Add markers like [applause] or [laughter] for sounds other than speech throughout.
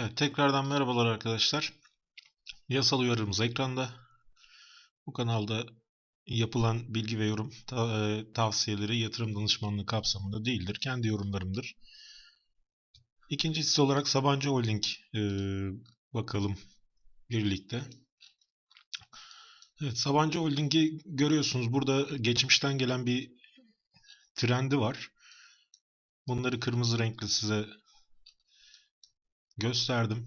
Evet, tekrardan merhabalar arkadaşlar. Yasal uyarımız ekranda. Bu kanalda yapılan bilgi ve yorum e, tavsiyeleri yatırım danışmanlığı kapsamında değildir. Kendi yorumlarımdır. İkinci hisse olarak Sabancı Holding e, bakalım birlikte. Evet, Sabancı Holding'i görüyorsunuz. Burada geçmişten gelen bir trendi var. Bunları kırmızı renkli size gösterdim.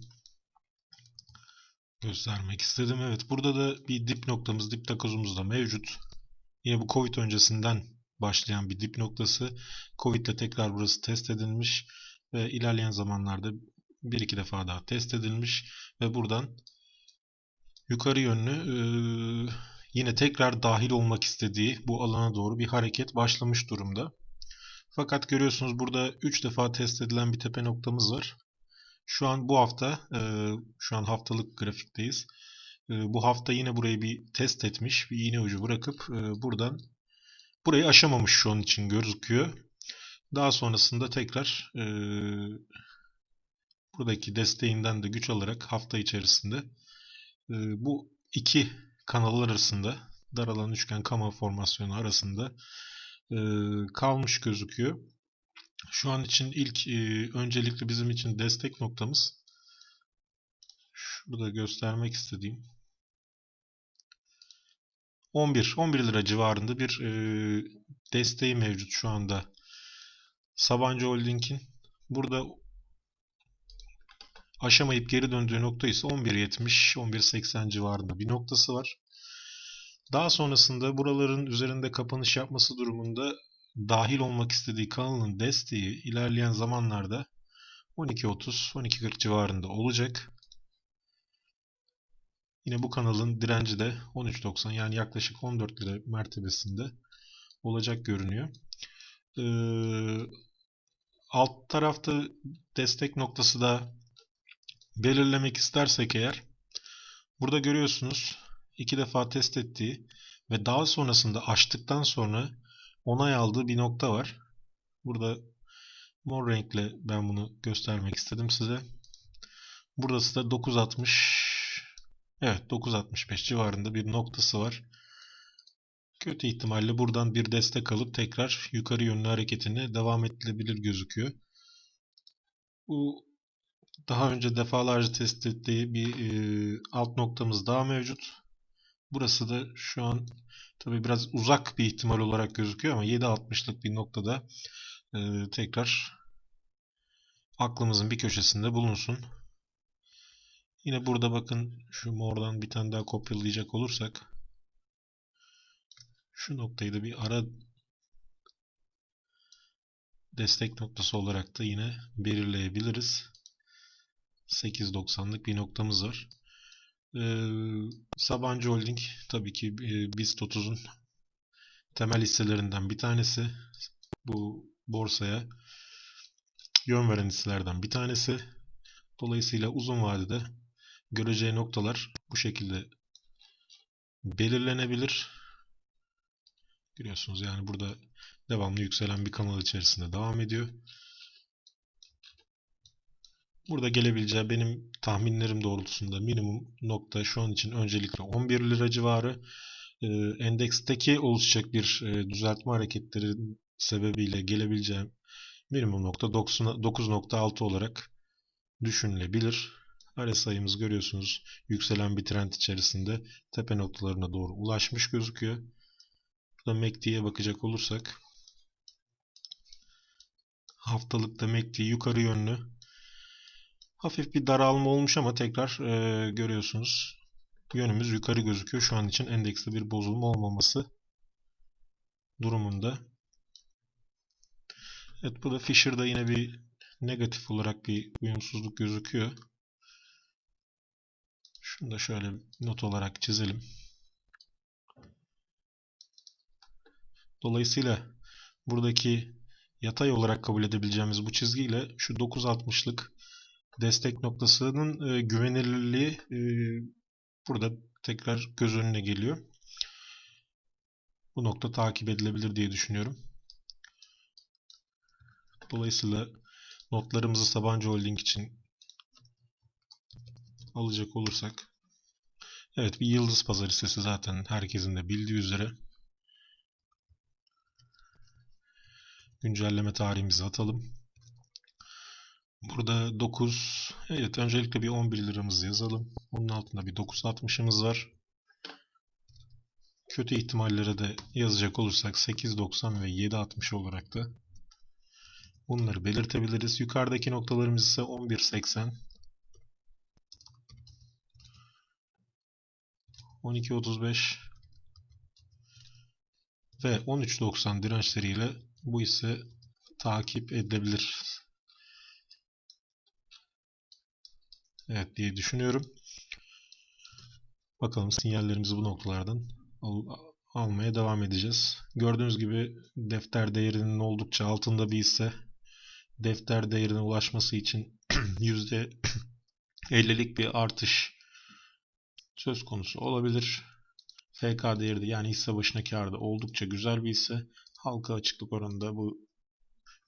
Göstermek istedim. Evet burada da bir dip noktamız, dip takozumuz da mevcut. Yine bu Covid öncesinden başlayan bir dip noktası. Covid ile tekrar burası test edilmiş ve ilerleyen zamanlarda bir iki defa daha test edilmiş ve buradan yukarı yönlü e, yine tekrar dahil olmak istediği bu alana doğru bir hareket başlamış durumda. Fakat görüyorsunuz burada 3 defa test edilen bir tepe noktamız var. Şu an bu hafta, e, şu an haftalık grafikteyiz. E, bu hafta yine burayı bir test etmiş, bir iğne ucu bırakıp e, buradan burayı aşamamış şu an için gözüküyor. Daha sonrasında tekrar buradaki desteğinden de güç alarak hafta içerisinde bu iki kanallar arasında daralan üçgen kama formasyonu arasında kalmış gözüküyor. Şu an için ilk e, öncelikle bizim için destek noktamız şurada göstermek istediğim 11 11 lira civarında bir e, desteği mevcut şu anda Sabancı Holding'in. Burada aşamayıp geri döndüğü nokta ise 11.70 11.80 civarında bir noktası var. Daha sonrasında buraların üzerinde kapanış yapması durumunda dahil olmak istediği kanalın desteği ilerleyen zamanlarda 12.30 12.40 civarında olacak. Yine bu kanalın direnci de 13.90 yani yaklaşık 14 lira mertebesinde olacak görünüyor. Ee, alt tarafta destek noktası da belirlemek istersek eğer burada görüyorsunuz iki defa test ettiği ve daha sonrasında açtıktan sonra onay aldığı bir nokta var. Burada mor renkle ben bunu göstermek istedim size. Burası da 9.60 Evet 9.65 civarında bir noktası var. Kötü ihtimalle buradan bir destek alıp tekrar yukarı yönlü hareketine devam edilebilir gözüküyor. Bu daha önce defalarca test ettiği bir e, alt noktamız daha mevcut. Burası da şu an tabi biraz uzak bir ihtimal olarak gözüküyor ama 7.60'lık bir noktada e, tekrar aklımızın bir köşesinde bulunsun. Yine burada bakın şu mordan bir tane daha kopyalayacak olursak şu noktayı da bir ara destek noktası olarak da yine belirleyebiliriz. 8.90'lık bir noktamız var. Ee, Sabancı Holding tabii ki e, BIST 30'un temel hisselerinden bir tanesi. Bu borsaya yön veren hisselerden bir tanesi. Dolayısıyla uzun vadede göreceği noktalar bu şekilde belirlenebilir. Görüyorsunuz yani burada devamlı yükselen bir kanal içerisinde devam ediyor. Burada gelebileceği benim tahminlerim doğrultusunda minimum nokta şu an için öncelikle 11 lira civarı. Ee, endeksteki oluşacak bir e, düzeltme hareketleri sebebiyle gelebileceğim minimum nokta 9.6 olarak düşünülebilir. RSI'miz görüyorsunuz yükselen bir trend içerisinde tepe noktalarına doğru ulaşmış gözüküyor. Burada MACD'ye bakacak olursak haftalıkta MACD yukarı yönlü hafif bir daralma olmuş ama tekrar e, görüyorsunuz yönümüz yukarı gözüküyor. Şu an için endekste bir bozulma olmaması durumunda. Evet burada Fisher'da yine bir negatif olarak bir uyumsuzluk gözüküyor. Şunu da şöyle not olarak çizelim. Dolayısıyla buradaki yatay olarak kabul edebileceğimiz bu çizgiyle şu 9.60'lık destek noktasının e, güvenilirliği e, burada tekrar göz önüne geliyor. Bu nokta takip edilebilir diye düşünüyorum. Dolayısıyla notlarımızı Sabancı Holding için alacak olursak Evet bir yıldız pazar hissesi zaten herkesin de bildiği üzere. Güncelleme tarihimizi atalım. Burada 9 evet öncelikle bir 11 liramızı yazalım. Onun altında bir 9.60'ımız var. Kötü ihtimallere de yazacak olursak 8.90 ve 7.60 olarak da bunları belirtebiliriz. Yukarıdaki noktalarımız ise 11.80 12.35 ve 13.90 dirençleriyle bu ise takip edilebilir. Evet diye düşünüyorum. Bakalım sinyallerimizi bu noktalardan al almaya devam edeceğiz. Gördüğünüz gibi defter değerinin oldukça altında bir hisse defter değerine ulaşması için [clears throat] %50'lik [clears throat] bir artış söz konusu olabilir. FK değeri de yani hisse başına karda oldukça güzel bir hisse. Halka açıklık oranında bu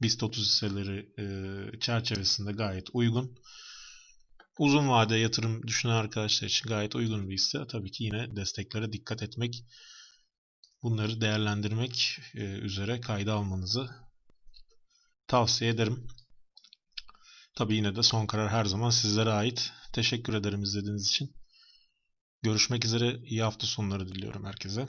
BIST 30 hisseleri çerçevesinde gayet uygun. Uzun vade yatırım düşünen arkadaşlar için gayet uygun bir hisse. Tabii ki yine desteklere dikkat etmek, bunları değerlendirmek e, üzere kayda almanızı tavsiye ederim. Tabii yine de son karar her zaman sizlere ait. Teşekkür ederim izlediğiniz için. Görüşmek üzere. İyi hafta sonları diliyorum herkese.